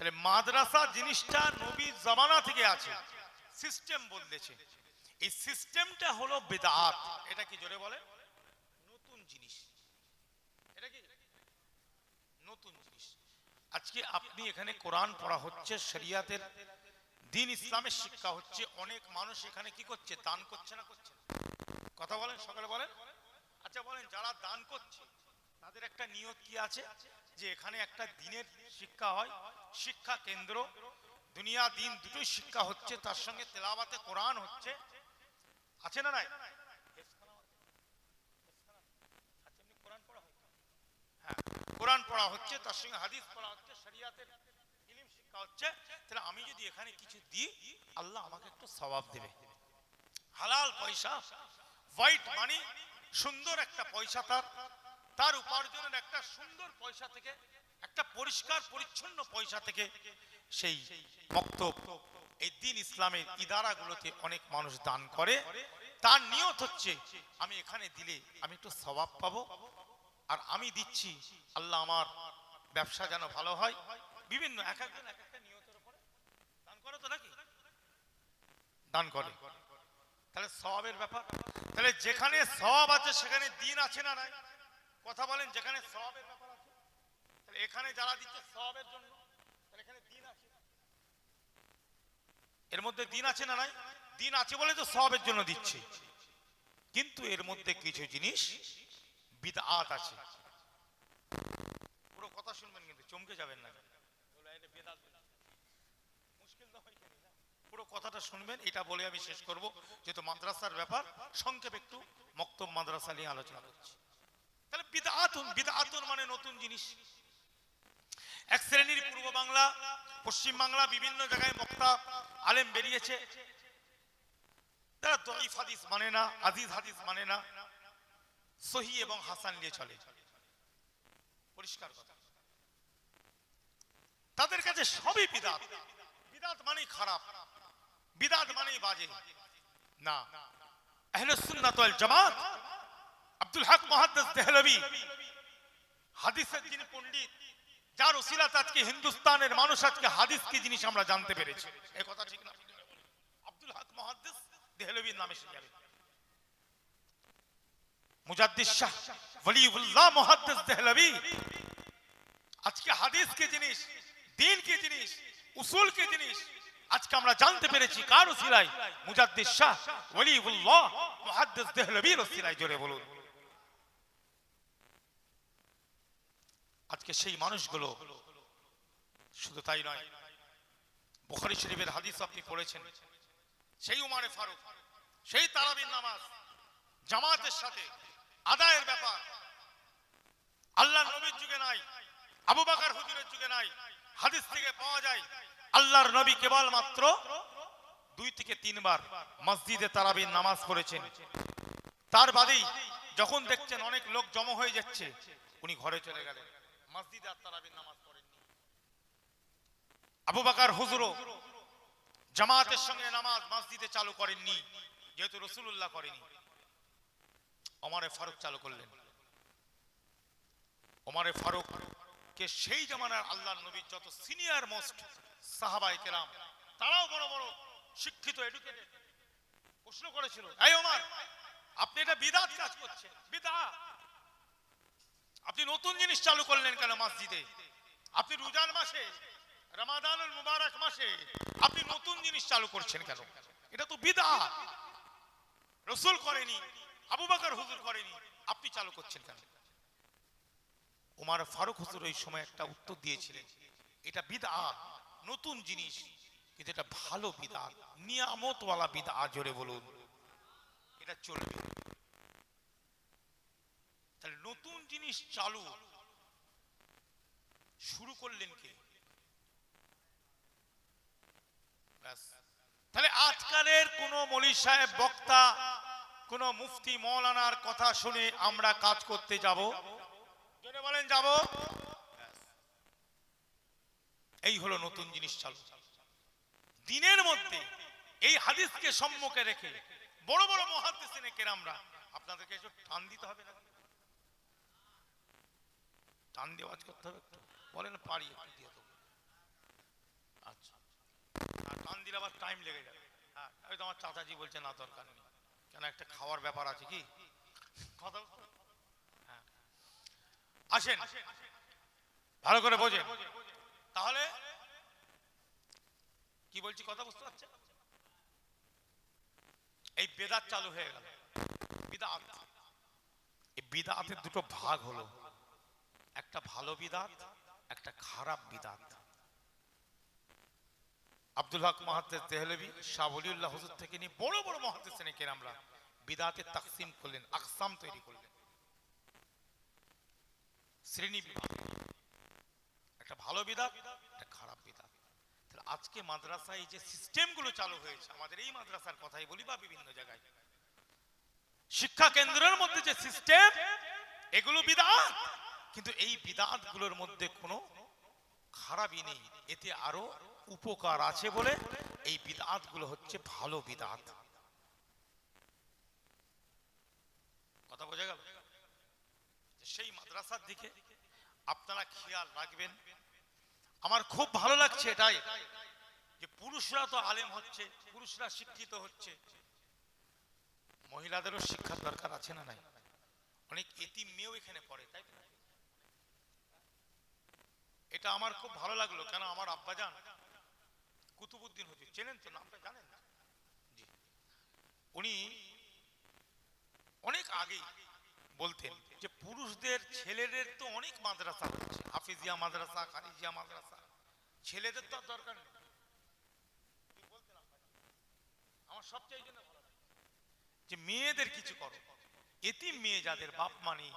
তাহলে মাদ্রাসা জিনিসটা নবীর জামানা থেকে আছে। সিস্টেম বদলেছে এই সিস্টেমটা হলো বেদাত। এটা কি জোরে বলে নতুন জিনিস। এটা কি? নতুন জিনিস। আজকে আপনি এখানে কোরআন পড়া হচ্ছে, শরিয়াতের দিন ইসলামের শিক্ষা হচ্ছে। অনেক মানুষ এখানে কি করছে? দান করছে না করছে? কথা বলেন, সকালে বলেন? আচ্ছা বলেন, যারা দান করছে, তাদের একটা নিয়ত কি আছে? যে এখানে একটা দিনের শিক্ষা হয় শিক্ষা কেন্দ্র। দুনিয়া, দিন দুটোই শিক্ষা হচ্ছে, তার সঙ্গে তেলাওয়াতে কোরআন হচ্ছে। আছে না নাই? হয়? কোরআন পড়া হচ্ছে, তার সঙ্গে হাদিস পড়া হচ্ছে, শরিয়াতের ইলম শিক্ষা হচ্ছে। তাহলে আমি যদি এখানে কিছু দিই, আল্লাহ আমাকে একটু সওয়াব দেবে। হালাল পয়সা হোয়াইট মানি সুন্দর একটা পয়সা তার তার উপার্জনের একটা সুন্দর পয়সা থেকে একটা পরিষ্কার, পরিচ্ছন্ন পয়সা থেকে সেই বক্তব্য এই দিন ইসলামের ইদারাগুলোতে অনেক মানুষ দান করে। তার নিয়ত হচ্ছে, আমি এখানে দিলে আমি একটু স্বভাব পাবো আর আমি দিচ্ছি, আল্লাহ আমার ব্যবসা যেন ভালো হয়। বিভিন্ন এক একজন দান করে। তাহলে সওয়াবের ব্যাপার। তাহলে যেখানে সওয়াব আছে সেখানে দিন আছে না নাই? কথা বলেন, যেখানে সওয়াবের ব্যাপার। এখানে যারা দিচ্ছে সওয়াবের জন্য এর মধ্যে দিন আছে না নাই? দিন আছে বলে তো সওয়াবের জন্য দিচ্ছে। কিন্তু এর মধ্যে কিছু জিনিস বিদআত আছে। পুরো কথা শুনবেন কিন্তু চমকে যাবেন না। বেদাত, বেদাত। পুরো কথাটা শুনবেন এটা বলে আমি শেষ করব যেহেতু মাদ্রাসার ব্যাপার সংক্ষেপ একটু মক্তব মাদ্রাসা নিয়ে আলোচনা করছি। তাহলে বিদআতুন বিদআতুন মানে নতুন জিনিস। এক শ্রেণির পূর্ব বাংলা, পশ্চিম বাংলা, বিভিন্ন জায়গায় বক্তা আলেম বেরিয়েছে। তারা দইফ হাদিস মানে না, আজিজ হাদিস মানে না, সহি এবং হাসান নিয়ে চলে। পরিষ্কার কথা। তাদের কাছে সবই বিদাত। বিদাত মানেই খারাপ, বিদাত মানেই বাজে। না, আহলে সুন্নাত ওয়াল জামাত, আব্দুল হক মুহাদ্দিস দেহলভী হাদিসের যিনি পণ্ডিত যার ওসিলাতে আজকে হিন্দুস্তানের মানুষ, আজকে হাদিস কি জিনিস আমরা জানতে পেরেছি? এই কথা ঠিক না। আব্দুল হক মুহাদ্দিস দেহলভীর নামে যাবে মুজাদ্দিদ শাহ ওয়ালিউল্লাহ মুহাদ্দিস দেহলভী আজকে হাদিস কি জিনিস? দিন কি জিনিস? উসুল কি জিনিস? আজকে আমরা জানতে পেরেছি কার ওসিলায়? মুজাদ্দিদ শাহ ওয়ালিউল্লাহ মুহাদ্দিস দেহলভীর ওসিলায়, জোরে বলুন। আজকে সেই মানুষগুলো শুধু তাই নয়, বুখারী শরীফের হাদিস আপনি পড়েছেন। সেই উমারে ফারুক, সেই তারাবির নামাজ, জামাতের সাথে আদায়ের ব্যাপার আল্লাহ নবীর যুগে নাই, আবু বাকার হুজুরের যুগে নাই, হাদিস থেকে পাওয়া যায়, আল্লাহর নবী কেবল মাত্র দুই থেকে তিনবার মসজিদে তারাবির নামাজ পড়েছেন। তার বাদেই যখন দেখছেন অনেক লোক জমা হয়ে যাচ্ছে, উনি ঘরে চলে গেলেন। মসজিদে আর তারাবির নামাজ পড়েননি। আবু বাকার হুজুরও জামাতের সঙ্গে নামাজ মসজিদে চালু করেননি, যেহেতু রসুল্লাহ করেনি। ওমারে ফারুক চালু করলেন। ওমারে ফারুক কে সেই জামানার আল্লাহ নবীর যত সিনিয়র মোস্ট সাহাবাই কেরাম, তারাও বড় বড় শিক্ষিত, এডুকেটেড, প্রশ্ন করেছিল, এই ওমর, আপনি এটা বিদাত কাজ করছেন। বিদাত। আপনি নতুন জিনিস চালু করলেন কেন মসজিদে? আপনি রুজান মাসে, রমাদানুল মুবারক মাসে আপনি নতুন জিনিস চালু করছেন কেন? এটা তো বিদাত। রসুল করেনি, আবু বকর হুজুর করেনি, আপনি চালু করছেন কেন? ওমার ফারুক হুজুর ওই সময় একটা উত্তর দিয়েছিলেন, এটা বিদআত নতুন জিনিস, কিন্তু এটা ভালো বিদআত নিয়ামতওয়ালা বিদআত জোরে বলুন। এটা চলবে। তাহলে নতুন জিনিস চালু শুরু করলেন কে? তাহলে আজকালের কোন মলি সাহেব, বক্তা, কোন মুফতি, মৌলানার কথা শুনে আমরা কাজ করতে যাব। বলেন, যাব। এই হলো নতুন জিনিস চালু। দিনের মধ্যে এই হাদিসকে সম্মুখে রেখে বড় বড় মহাদিসিনে কেরামরা, আপনাদেরকে একটু টান দিতে হবে না? টান দিয়ে করতে হবে একটু। বলেন, পারি একটু দিয়ে দেবো। দিলে আবার টাইম লেগে যাবে। হ্যাঁ হয়তো আমার চাচাজি বলছে না, দরকার নেই। কেন, একটা খাওয়ার ব্যাপার আছে কি? কথা হ্যাঁ। আসেন। ভালো করে বোঝেন। তাহলে কি বলছি, কথা বুঝতে পারছেন? এই বেদাত চালু হয়ে গেল। বিদাত। এই বিদাতের দুটো ভাগ হলো। একটা ভালো বিদাত একটা খারাপ বিদাত আব্দুল হক দেহলভি, শাহ হুজুর থেকে নিয়ে বড় বড় মহাদ্দেস কেরামরা বিদাতের তাকসিম করলেন, আকসাম তৈরি করলেন। শ্রেণি বিভাগ। একটা ভালো বিদাত একটা খারাপ বিদাত তাহলে আজকে মাদ্রাসায় যে সিস্টেমগুলো চালু হয়েছে, আমাদের এই মাদ্রাসার কথাই বলি বা বিভিন্ন জায়গায়। শিক্ষা কেন্দ্রের মধ্যে যে সিস্টেম, এগুলো বিদাত। কিন্তু এই বিদাতগুলোর মধ্যে কোনো খারাপই নেই। এতে আরও উপকার আছে বলে এই বিদাতগুলো হচ্ছে ভালো বিদাত। কথা বোঝা গেল? সেই মাদ্রাসার দিকে আপনারা খেয়াল রাখবেন। আমার খুব ভালো লাগছে এটাই যে পুরুষরা তো আলেম হচ্ছে, পুরুষরা শিক্ষিত হচ্ছে। মহিলাদেরও শিক্ষার দরকার আছে না নাই? অনেক এতিম মেয়েও এখানে পড়ে, তাই তো? এটা আমার খুব ভালো লাগল কেন আমার আব্বাজান কুতুবুদ্দিন হুজুর চেনেন তো নামটা জানেন না? জি। উনি অনেক আগেই বলতেন যে পুরুষদের ছেলেদের তো অনেক মাদ্রাসা হচ্ছে হাফিজিয়া মাদ্রাসা খারিজিয়া মাদ্রাসা ছেলেদের তো আর দরকার নেই? আমার সবচেয়ে জন্য যে মেয়েদের কিছু করো। এতিম মেয়ে যাদের বাপ মানি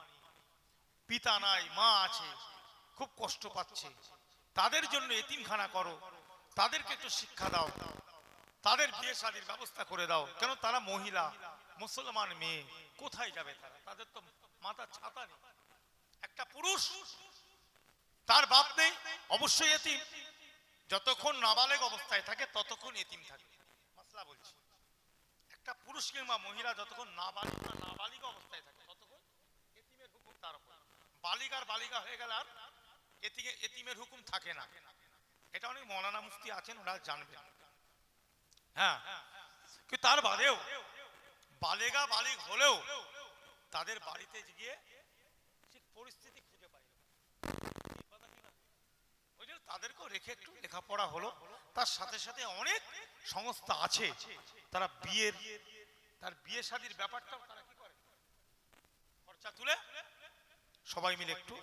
পিতা নাই মা আছে খুব কষ্ট পাচ্ছে। তাদের জন্য এতিমখানা করো। তাদেরকে একটু শিক্ষা দাও। তাদের বিয়ে শাদীর ব্যবস্থা করে দাও। কেন? তারা মহিলা, মুসলমান মেয়ে। কোথায় যাবে তারা? তাদের তো মাথা ছাতা নেই। একটা পুরুষ, তার বাপ নেই, অবশ্যই এতিম। যতক্ষণ নাবালেগ অবস্থায় থাকে, ততক্ষণ এতিম থাকে। মাসলা বলছি। একটা পুরুষ কিংবা মহিলা যতক্ষণ নাবালিক বা নাবালিক অবস্থায় থাকে, ততক্ষণ এতিমের হুকুম তার উপর। বালিকার বালিকা হয়ে গেলে আর এতিকে এতিমের হুকুম থাকে না। এটা অনেক মৌলানা মুফতি আছেন ওরা জানবেন। হ্যাঁ তার বাদেও বালেগা বালিক হলেও তাদের বাড়িতে গিয়ে পরিস্থিতি খুঁজে তাদেরকেও রেখে একটু লেখাপড়া হলো। তার সাথে সাথে অনেক সংস্থা আছে, তারা বিয়ের, তার বিয়ে শাদির ব্যাপারটাও তারা কি করে? খরচা তুলে সবাই মিলে একটু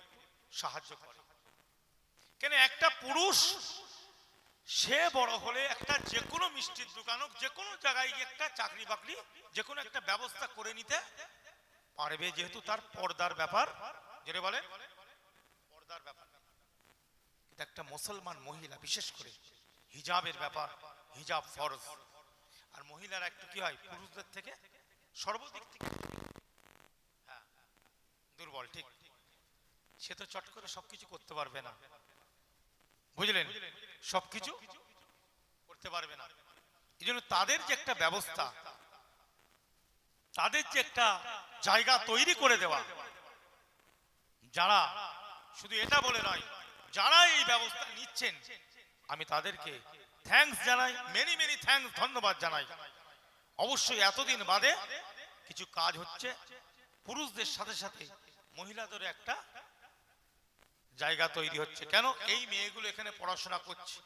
সাহায্য করে। কেন একটা পুরুষ সে বড় হলে একটা যে কোনো মিষ্টির দোকান হোক, যে কোনো জায়গায় গিয়ে একটা চাকরি বাকরি, যে কোনো একটা ব্যবস্থা করে নিতে পারবে যেহেতু তার পর্দার ব্যাপার। যেটা বলে। পর্দার ব্যাপার। একটা মুসলমান মহিলা, বিশেষ করে হিজাবের ব্যাপার, হিজাব ফরজ। আর মহিলারা একটু কি হয়, পুরুষদের থেকে সর্বদিক থেকে হ্যাঁ দুর্বল, ঠিক। সে তো চট করে সবকিছু করতে পারবে না। বুঝলেন? সবকিছু করতে পারবে না। এই জন্য তাদের যে একটা ব্যবস্থা, তাদের যে একটা জায়গা তৈরি করে দেওয়া, যারা শুধু এটা বলে নয়, যারা এই ব্যবস্থা নিচ্ছেন, আমি তাদেরকে থ্যাঙ্কস জানাই মেনি মেনি থ্যাঙ্কস ধন্যবাদ জানাই। অবশ্যই এতদিন বাদে কিছু কাজ হচ্ছে, পুরুষদের সাথে সাথে মহিলাদের একটা জায়গা তৈরি হচ্ছে। কেন? এই মেয়েগুলো এখানে পড়াশোনা করছে।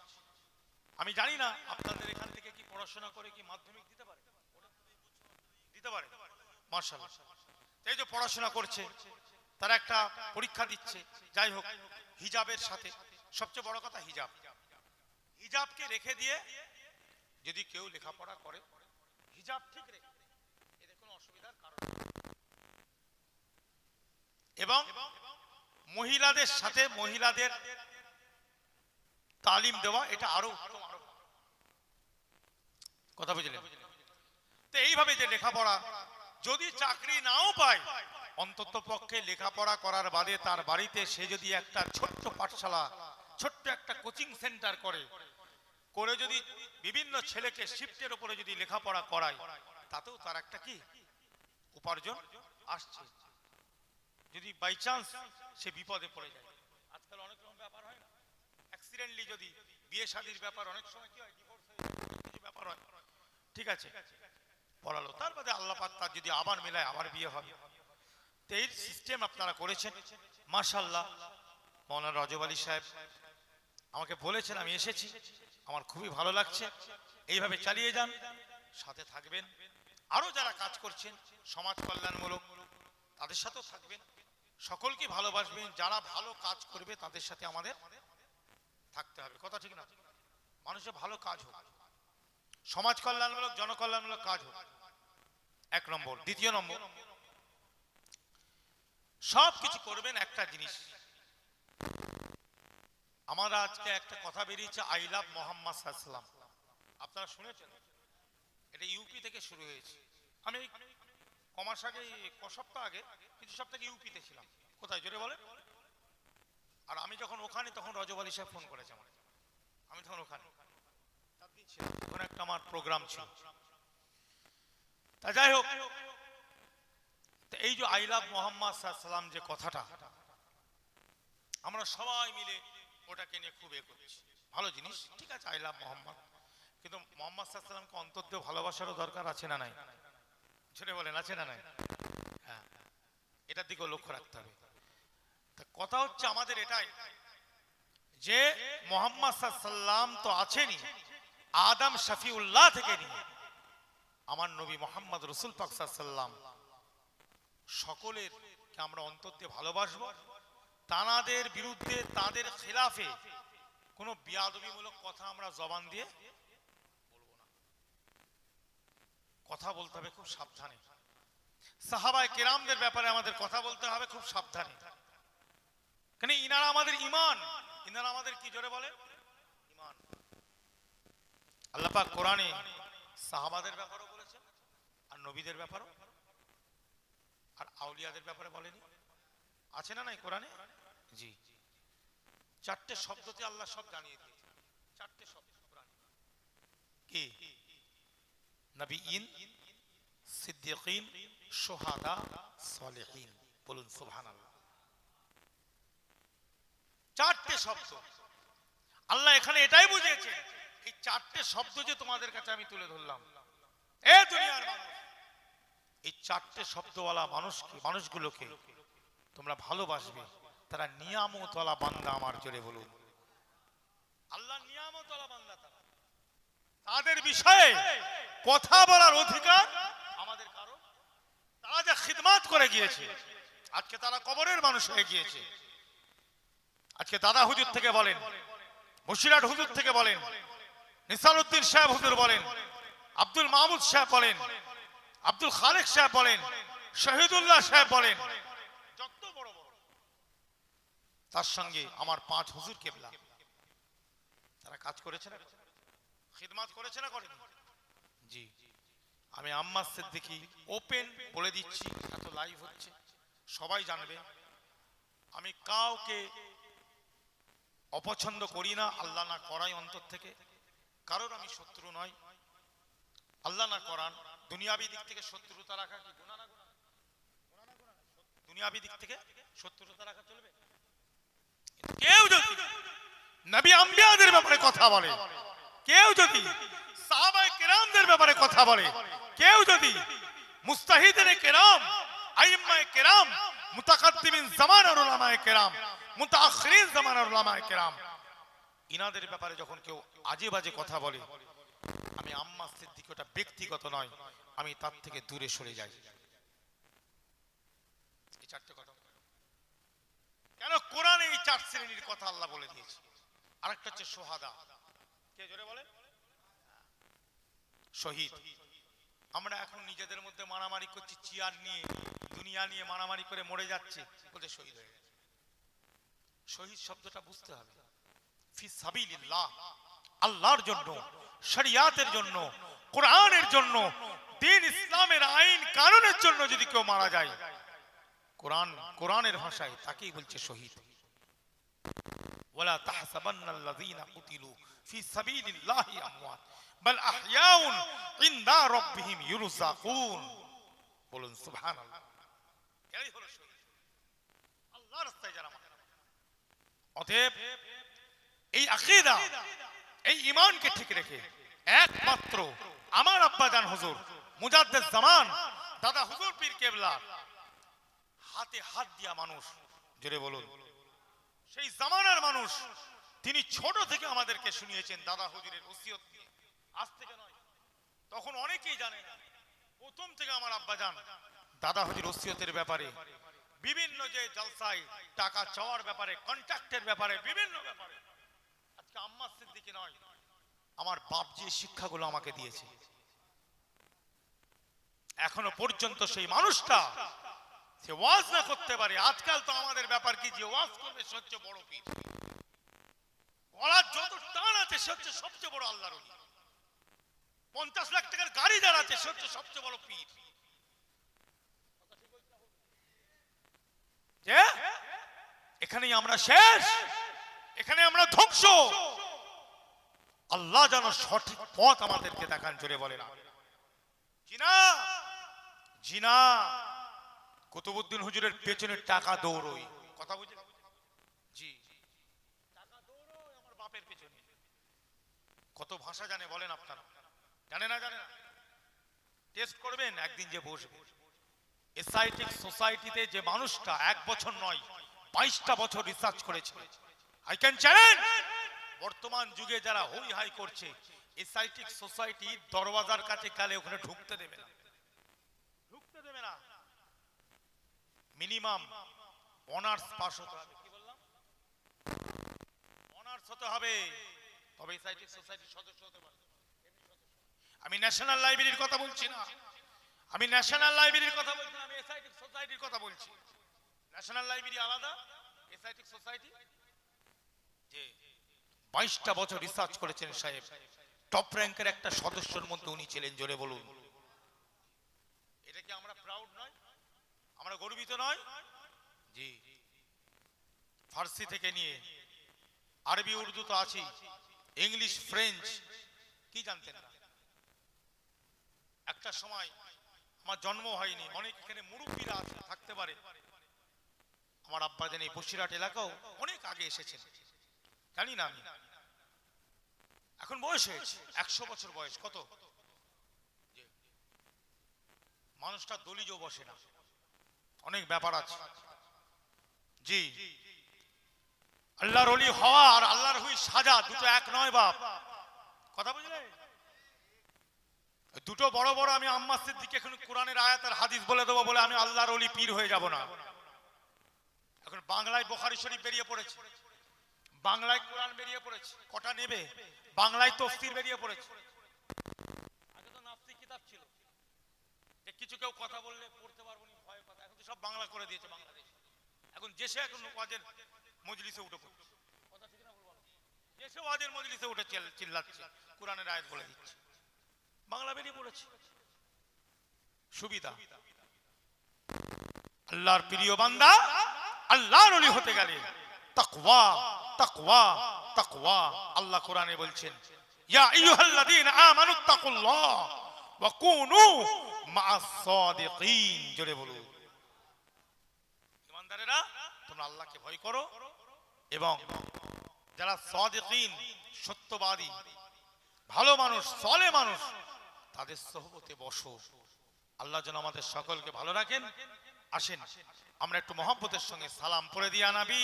আমি জানি না আপনাদের এখান থেকে কি পড়াশোনা করে কি মাধ্যমিক দিতে পারে? দিতে পারে। মার্শাল এই যে পড়াশোনা করছে, তারা একটা পরীক্ষা দিচ্ছে। যাই হোক, হিজাবের সাথে। সবচেয়ে বড় কথা হিজাব। হিজাবকে রেখে দিয়ে যদি কেউ লেখাপড়া করে, হিজাব ঠিক রেখে এতে কোনো অসুবিধার কারণ এবং মহিলাদের সাথে মহিলাদের তালিম দেওয়া, এটা আরও। কথা বুঝলেন? তো এইভাবে যে লেখাপড়া, যদি চাকরি নাও পায়, অন্তত পক্ষে লেখাপড়া করার বাদে তার বাড়িতে সে যদি একটা ছোট্ট পাঠশালা, ছোট্ট একটা কোচিং সেন্টার করে করে যদি বিভিন্ন ছেলেকে শিফটের উপরে যদি লেখাপড়া করায়, তাতেও তার একটা কি? উপার্জন আসছে। যদি বাই চান্স সে বিপদে পড়ে যায়। আজকাল অনেক রকম ব্যাপার হয় না। অ্যাক্সিডেন্টলি যদি বিয়ে শাদির ব্যাপার, অনেক সময় কি হয় ডিভোর্স হয়ে ব্যাপার হয়। ঠিক আছে? পড়ালো। তার বাদে আল্লাহ পাক তার যদি আবার মেলায়, আবার বিয়ে হবে তো এই সিস্টেম আপনারা করেছেন। মাশাল্লাহ মৌলানা রজব আলী সাহেব আমাকে বলেছেন, আমি এসেছি। আমার খুবই ভালো লাগছে। এইভাবে চালিয়ে যান। সাথে থাকবেন। আরও যারা কাজ করছেন, সমাজ কল্যাণমূলক, তাদের সাথেও থাকবেন। সকলকে ভালোবাসবেন, যারা ভালো কাজ করবে তাদের সাথে আমাদের থাকতে হবে। কথা ঠিক না? মানুষের ভালো কাজ হোক। সমাজ কল্যাণমূলক, জনকল্যাণমূলক কাজ হোক। এক নম্বর। দ্বিতীয় নম্বর। সব কিছু করবেন একটা জিনিস। আমার আজকে একটা কথা বেরিয়েছে, আই লাভ মোহাম্মদ সাল্লাম আপনারা শুনেছেন? এটা ইউপি থেকে শুরু হয়েছে। আমি কমাস আগে, ক সপ্তাহ আগে কিছু সপ্তাহ ইউপিতে ছিলাম। কোথায়? জোরে বলে আর আমি যখন ওখানে, তখন রজব আলী সাহেব ফোন করেছে আমার আমি তখন ওখানে। তখন একটা আমার প্রোগ্রাম ছিল। তা যাই হোক এই যে আই লাভ মোহাম্মদ সাল্লাম যে কথাটা, আমরা সবাই মিলে ওটাকে নিয়ে খুব এ করছি। ভালো জিনিস, ঠিক আছে, আই লাভ মোহাম্মদ। কিন্তু মোহাম্মদ সাল্লামকে অন্তর দিয়ে ভালোবাসারও দরকার আছে না নাই? ছেড়ে বলেন, আছে না নাই? এটার দিকেও লক্ষ্য রাখতে হবে। কথা হচ্ছে আমাদের এটাই যে মোহাম্মদ সাল্লাম তো আছেনই, আদম শফিউল্লাহ থেকে নিয়ে আমার নবী মোহাম্মদ রসুল পাক সাল্লাম সকলের কে আমরা অন্তর ভালোবাসবো। তানাদের বিরুদ্ধে, তাদের খেলাফে কোনো বিয়াদবিমূলক কথা আমরা জবান দিয়ে বলব না। কথা বলতে হবে খুব সাবধানে। সাহাবায় কেরামদের ব্যাপারে আমাদের কথা বলতে হবে, খুব সাবধানে। কেন ইনারা আমাদের ইমান ইনারা আমাদের কি জোরে বলে? ইমান আল্লাহ পাক কোরআনে সাহাবাদের ব্যাপারেও বলেছেন, আর নবীদের ব্যাপারেও। আর আউলিয়াদের ব্যাপারে বলেনি। আছে না নাই কোরআনে? জি। চারটে শব্দতে আল্লাহ সব জানিয়ে দিয়েছে চারটে শব্দ। কোরআনে কি? নবীন, সিদ্দিকিন সোহাদা সলেহিন। বলুন চারটে শব্দ। আল্লাহ এখানে এটাই বুঝিয়েছে এই চারটে শব্দ যে তোমাদের কাছে আমি তুলে ধরলাম। এই চারটে শব্দওয়ালা মানুষকে মানুষগুলোকে তোমরা ভালোবাসবে। তারা নিয়ামতলা বান্দা আমার জোরে বলুন। আল্লাহ নিয়ামতওয়ালা বান্দা তাদের বিষয়ে কথা বলার অধিকার আমাদের তারা যে খিদমাত করে গিয়েছে, আজকে তারা কবরের মানুষ হয়ে গিয়েছে। আজকে দাদা হুজুর থেকে বলেন মুশিরাট হুজুর থেকে বলেন, নিসারউদ্দিন সাহেব হুজুর বলেন, আব্দুল মাহমুদ সাহেব বলেন, আব্দুল খালেক সাহেব বলেন, শহীদুল্লাহ সাহেব বলেন তার সঙ্গে আমার পাঁচ হুজুর কেবলা। তারা কাজ করেছে না? খিদমাত করেছে না করেনি? জি। আমি আম্মাস সিদ্দিকি ওপেন বলে দিচ্ছি, এত লাইভ হচ্ছে। সবাই জানবে, আমি কাউকে অপছন্দ করি না, আল্লাহ না করাই অন্তর থেকে। কারোর আমি শত্রু নয়। আল্লাহ না করান, দুনিয়াবি দিক থেকে শত্রুতা রাখা কি গুনাহ না? দুনিয়াবি দিক থেকে শত্রুতা রাখা চলবে? কেউ যদি নবী আম্বিয়াদের ব্যাপারে কথা বলে, কেউ যদি ব্যাপারে কথা বলে। কেউ যদি মুস্তাহিদের কেরাম, আইম্মায়ে কেরাম, মুতাকাদ্দিমিন জামানার উলামায়ে কেরাম, মুতাআখিরিন জামানার উলামায়ে কেরাম, ইনাদের ব্যাপারে যখন কেউ আজে বাজে কথা বলে, আমি আম্মা সিদ্দিক ওটা ব্যক্তিগত নয়, আমি তার থেকে দূরে সরে যাই। এই চারটে কথা। কেন কোরআনে এই চার শ্রেণির কথা আল্লাহ বলে দিয়েছে? আরেকটা হচ্ছে সোহাদা। কে জোরে বলে শহীদ। আমরা এখন নিজেদের মধ্যে মারামারি করছি, চেয়ার নিয়ে, দুনিয়া নিয়ে মারামারি করে মরে যাচ্ছে বলতে শহীদ হয়ে গেছে। শহীদ শব্দটা বুঝতে হবে। ফি সাবিলিল্লাহ, আল্লাহর জন্য, শরিয়াতের জন্য, কোরআনের জন্য, দিন ইসলামের আইন কারণের জন্য যদি কেউ মারা যায়, কোরআন, কোরআনের ভাষায় তাকেই বলছে শহীদ। ওয়ালা তাহসাবান্নাল্লাযীনা কুতিলু ফি সাবিলিল্লাহি আমওয়াত। বাল ইনদা ইউরযাকুন। বলুন, সুবহানাল্লাহ। হলো আল্লাহর রাস্তায় যারা মারা অতএব এই আকীদা, এই ঈমানকে ঠিক রেখে একমাত্র আমার আব্বাজান হুজুর, মুজাদ্দেদ জামান, দাদা হুজুর পীর কেবলা, হাতে হাত দিয়া মানুষ, জোরে বলুন, সেই জামানার মানুষ, তিনি ছোট থেকে আমাদেরকে শুনিয়েছেন, দাদা হুজুরের ওসিয়ত আজ থেকে নয়। তখন অনেকেই জানে, প্রথম থেকে আমার আব্বা জান দাদা হুজুর ওসিয়তের ব্যাপারে। বিভিন্ন যে জলসায় টাকা চাওয়ার ব্যাপারে, কন্ট্রাক্টের ব্যাপারে, বিভিন্ন ব্যাপারে। আজকে আম্মা সিদ্দিকি নয়, আমার বাপ যে শিক্ষাগুলো আমাকে দিয়েছে। এখনও পর্যন্ত সেই মানুষটা সে ওয়াজ না করতে পারে। আজকাল তো আমাদের ব্যাপার কি যে ওয়াজ করবে সবচেয়ে বড় পীর। গলার যত টান আছে সে হচ্ছে সবচেয়ে বড় আল্লাহর। পঞ্চাশ লাখ টাকার গাড়ি আছে সে হচ্ছে সবচেয়ে বড় পীর। এখানেই আমরা শেষ। এখানে আমরা ধ্বংস। আল্লাহ যেন সঠিক পথ আমাদেরকে দেখান, জোরে বলে না জিনা? জিনা? কুতুবুদ্দিন হুজুরের পেছনে টাকা দৌড়ই। কথা বুঝে জি। টাকা দৌড়ই আমার বাপের পেছনে। কত ভাষা জানে বলেন আপনারা? জানে না জানে না। টেস্ট করবেন, একদিন যে বসবে। এসআইটিক সোসাইটিতে যে মানুষটা এক বছর নয়, বাইশটা বছর রিসার্চ করেছে। আই ক্যান চ্যালেঞ্জ বর্তমান যুগে যারা হই হাই করছে এসআইটিক সোসাইটি দরওয়াজার কাছে গেলে ওখানে ঢুকতে দেবে না। ঢুকতে দেবে না। মিনিমাম অনার্স পাস হতে হবে। কি বললাম? অনার্স হতে হবে। তবে এসআইটিক সোসাইটির সদস্য হতে পারে আমি ন্যাশনাল লাইব্রেরির কথা বলছি না। আমি ন্যাশনাল লাইব্রেরির কথা বলছি না, আমি এসআইটিক সোসাইটির কথা বলছি। ন্যাশনাল লাইব্রেরি আলাদা এসআইটি সোসাইটি যে বাইশটা বছর রিসার্চ করেছেন সাহেব টপ র্যাঙ্কের একটা সদস্যর মধ্যে উনি ছিলেন, জোরে বলুন। এটা কি আমরা প্রাউড নয়? আমরা গর্বিত নয়? জি। ফার্সি থেকে নিয়ে আরবি, উর্দু তো আছে ইংলিশ ফ্রেঞ্চ কি জানতেন? না একটা সময় আমার জন্ম হয়নি। অনেক এখানে মুরব্বীরা আছে থাকতে পারে। আমার আব্বা জানি বসিরহাট এলাকাও অনেক আগে এসেছেন। জানি না আমি। এখন বয়স হয়েছে, একশো বছর বয়স, কত? মানুষটা দলিজ বসে না। অনেক ব্যাপার আছে। জি। আল্লাহর অলি হওয়া আর আল্লাহর হুই সাজা, দুটো এক নয় বাপ। কথা বুঝলে? দুটো বড় বড় আমি আম্মা সিদ্দিকে এখন কোরআনের আয়াত আর হাদিস বলে দেবো বলে আমি আল্লাহর অলি পীর হয়ে যাব না। এখন বাংলায় বোখারি শরীফ বেরিয়ে পড়েছে। বাংলায় কোরআন বেরিয়ে পড়েছে। কটা নেবে? বাংলায় তফসির বেরিয়ে পড়েছে। আগে তো নাফসি কিতাব ছিল। কিছু কেউ কথা বললে পড়তে পারব না, ভয় কথা এখন তো সব বাংলা করে দিয়েছে বাংলাদেশ। এখন দেশে এখন ওয়াজের মজলিসে উঠে পড়ছে। কথা ঠিক না, ভুল বলো? দেশে ওয়াজের মজলিসে উঠে চিল- চিল্লাচ্ছে, কোরআনের আয়াত বলে দিচ্ছে। বাংলা বেরিয়ে পড়েছে। সুবিধা। আল্লাহর প্রিয় বান্দা, আল্লাহর ওলি হতে গেলে তাকওয়া তাকওয়া তাকওয়া আল্লাহ কোরআনে বলছেন, ইয়া আইয়ুহাল্লাযীনা আমানু তাকুল্লাহ ওয়া কুনু মা'আস সাদিকিন জোরে বলুন। ইমানদারেরা, তোমরা আল্লাহকে ভয় করো এবং যারা সাদিকিন, সত্যবাদী, ভালো মানুষ, সলে মানুষ তাদের সহবতে বসো। আল্লাহ যেন আমাদের সকলকে ভালো রাখেন। আসেন, আমরা একটু মহাব্বতের সঙ্গে সালাম পড়ে দিয়ে আনাবি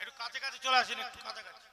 একটু কাছে কাছে চলে আসেন, একটু কাছাকাছি।